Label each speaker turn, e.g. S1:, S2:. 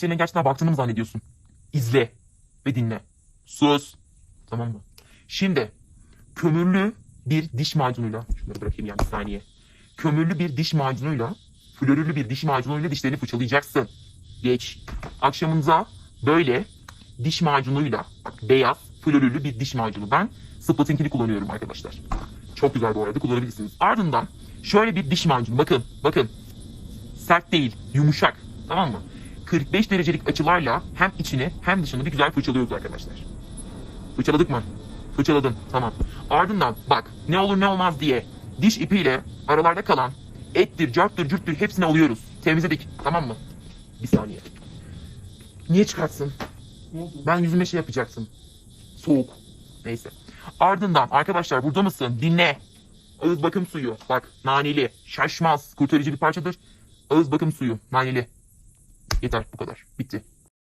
S1: Senin gerçekten baktığını mı zannediyorsun? İzle ve dinle. Sus. Tamam mı? Şimdi kömürlü bir diş macunuyla şunları bırakayım yani bir saniye. Kömürlü bir diş macunuyla florürlü bir diş macunuyla dişlerini fırçalayacaksın. Geç. Akşamınıza böyle diş macunuyla beyaz florürlü bir diş macunu. Ben Spot'inkini kullanıyorum arkadaşlar. Çok güzel bu arada kullanabilirsiniz. Ardından şöyle bir diş macunu. Bakın bakın. Sert değil yumuşak. Tamam mı? 45 derecelik açılarla hem içini hem dışını bir güzel fırçalıyoruz arkadaşlar. Fırçaladık mı? Fırçaladın. Tamam. Ardından bak ne olur ne olmaz diye diş ipiyle aralarda kalan ettir, carttır, cürttür hepsini alıyoruz. Temizledik. Tamam mı? Bir saniye. Niye çıkartsın? Ben yüzüme şey yapacaksın. Soğuk. Neyse. Ardından arkadaşlar burada mısın? Dinle. Ağız bakım suyu. Bak naneli. Şaşmaz. Kurtarıcı bir parçadır. Ağız bakım suyu. Naneli. Yeter bu kadar. Bitti.